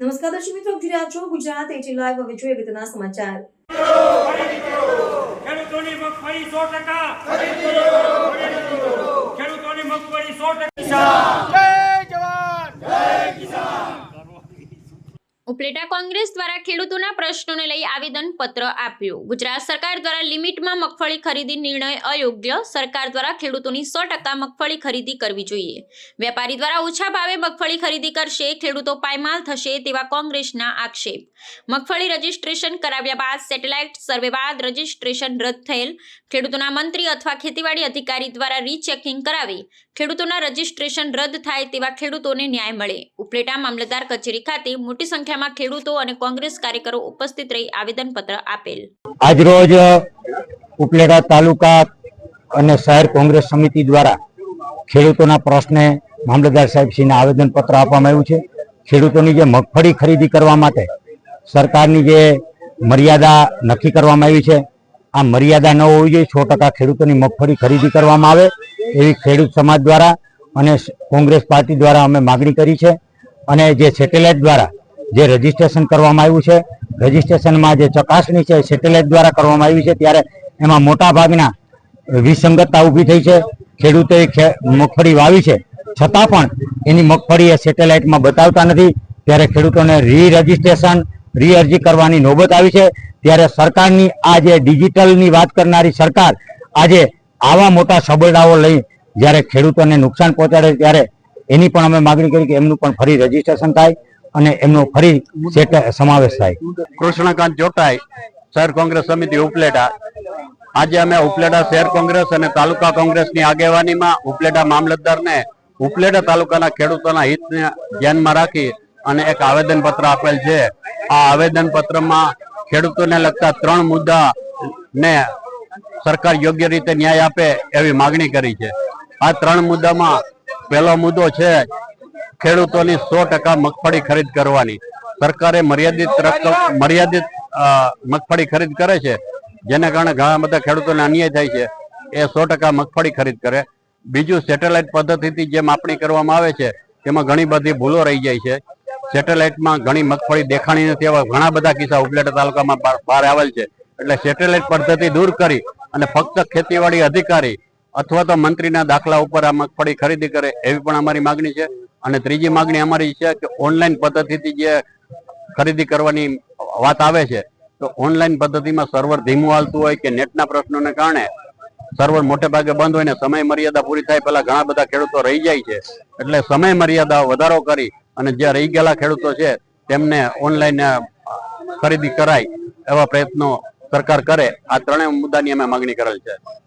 નમસ્કાર દર્શક મિત્રો આપ જોઈ રહ્યા છો ગુજરાત એટી લાઈવ હવે જોઈએ અગત્યના સમાચાર ખેડૂતોની મગફળી સો ટકા. ખેડૂતોની મગફળી સો ટકા. ઉપલેટા કોંગ્રેસ દ્વારા ખેડૂતોના પ્રશ્નોને લઈ આવેદન પત્ર આપ્યું. ગુજરાત સરકાર દ્વારા લિમિટમાં મગફળી ખરીદી નિર્ણય અયોગ્ય. સરકાર દ્વારા ખેડૂતોની સો ટકા મગફળી ખરીદી કરવી જોઈએ. વેપારી દ્વારા ઓછા ભાવે મગફળી ખરીદી કરશે. ખેડૂતો પાયમાલ થશે તેવા કોંગ્રેસના આક્ષેપ. મગફળી રજીસ્ટ્રેશન કરાવ્યા બાદ સેટેલાઇટ સર્વે બાદ રજીસ્ટ્રેશન રદ થયેલ. ખેડૂતોના મંત્રી અથવા ખેતીવાડી અધિકારી દ્વારા રીચેકિંગ કરાવી. ખેડૂતોના રજીસ્ટ્રેશન રદ થાય તેવા ખેડૂતોને ન્યાય મળે. ઉપલેટા મામલતદાર કચેરી ખાતે મોટી સંખ્યામાં ખેડૂતો અને કોંગ્રેસ કાર્યકરો ઉપસ્થિત રહી આવેદનપત્ર આપેલ. આજરોજ ઉપલેટા તાલુકા અને શહેર કોંગ્રેસ સમિતિ દ્વારા ખેડૂતોના પ્રશ્ને મામલતદાર સાહેબશ્રીને આવેદનપત્ર આપવામાં આવ્યું છે. ખેડૂતોની જે મગફળી ખરીદી કરવા માટે સરકારની જે મર્યાદા નક્કી કરવામાં આવી છે, આ મર્યાદા ન હોવી જોઈએ છ ટકા ખેડૂતોની મગફળી ખરીદી કરવામાં આવે એવી ખેડૂત સમાજ દ્વારા અને કોંગ્રેસ પાર્ટી દ્વારા અમે માગણી કરી છે. અને જે સેટેલાઇટ દ્વારા જે રજીસ્ટ્રેશન કરવામાં આવ્યું છે રજીસ્ટ્રેશનમાં જે ચકાસણી છે સેટેલાઇટ દ્વારા કરવામાં આવી છે, ત્યારે એમાં મોટા ભાગના વિસંગતતા ઊભી થઈ છે. ખેડૂતોએ મગફળી વાવી છે. છતાં પણ એની મગફળી એ સેટેલાઇટમાં બતાવતા નથી. ત્યારે ખેડૂતોને રી રજીસ્ટ્રેશન રી અરજી કરવાની નોબત આવી છે. ત્યારે સરકારની આ જે ડિજિટલની વાત કરનારી સરકાર આજે આવા મોટા સબરડાઓ લઈ જ્યારે ખેડૂતોને નુકસાન પહોંચાડે ત્યારે એની પણ અમે માગણી કરી કે એમનું પણ ફરી રજીસ્ટ્રેશન થાય. અને એમનો ફરી સમાવેશ થાય. કૃષ્ણકાંત જોટાઈ, શહેર કોંગ્રેસ સમિતિ ઉપલેટા. આજે અમે ઉપલેટા શહેર કોંગ્રેસ અને તાલુકા કોંગ્રેસની આગેવાનીમાં ઉપલેટા મામલતદારને ઉપલેટા તાલુકાના ખેડૂતોના હિતને ધ્યાનમાં રાખી અને એક આવેદન પત્ર આપેલ છે. આ આવેદન પત્રમાં ખેડૂતોને લગતા ત્રણ મુદ્દા ને સરકાર યોગ્ય રીતે ન્યાય આપે એવી માગણી કરી છે. આ ત્રણ મુદ્દામાં પહેલો મુદ્દો છે ખેડૂતોની સો ટકા મગફળી ખરીદ કરવાની. સરકારે મર્યાદિત રકમ, મર્યાદિત મગફળી ખરીદ કરે છે, જેના કારણે ઘણા બધા ખેડૂતોને અન્યાય થાય છે. એ સો ટકા મગફળી ખરીદ કરે. બીજું સેટેલાઇટ પદ્ધતિથી જે માપણી કરવામાં આવે છે, તેમાં ઘણી બધી ભૂલો રહી જાય છે. સેટેલાઇટમાં ઘણી મગફળી દેખાણી નથી એવા ઘણા બધા કિસ્સા ઉપલેટા તાલુકામાં બહાર- આવેલ છે. એટલે સેટેલાઇટ પદ્ધતિ દૂર કરી અને ફક્ત ખેતીવાડી અધિકારી અથવા તો મંત્રીના દાખલા ઉપર આ મગફળી ખરીદી કરે એવી પણ અમારી માગણી છે. અને ત્રીજી માગણી અમારી છે કે ઓનલાઈન પદ્ધતિથી જે ખરીદી કરવાની વાત આવે છે, તો ઓનલાઈન પદ્ધતિમાં સર્વર ધીમું હાલતું હોય કે નેટના પ્રશ્નોને કારણે સર્વર મોટે ભાગે બંધ હોય ને સમય મર્યાદા પૂરી થાય, પહેલા ઘણા બધા ખેડૂતો રહી જાય છે. એટલે સમય મર્યાદા વધારો કરી અને જે રહી ગયેલા ખેડૂતો છે, તેમને ઓનલાઈન ખરીદી કરાય એવા પ્રયત્નો સરકાર કરે. આ ત્રણેય મુદ્દાની અમે માગણી કરેલ છે.